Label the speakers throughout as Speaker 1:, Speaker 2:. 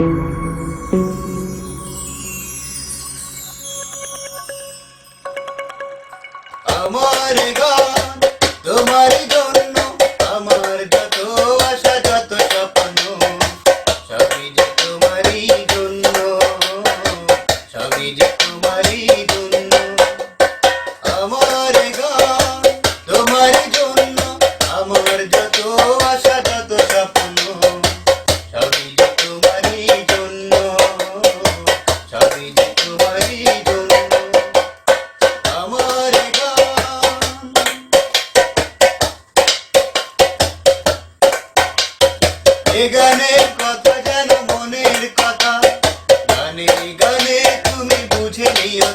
Speaker 1: আমার তোমার জন্য আমার যত আশা যত তোমারই জন্য সবই আমার গান। কথা যেন মনের কথা। গানে গানে তুমি বুঝে নিও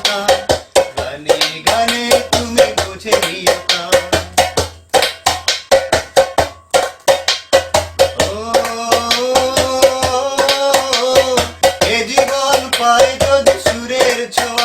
Speaker 1: To.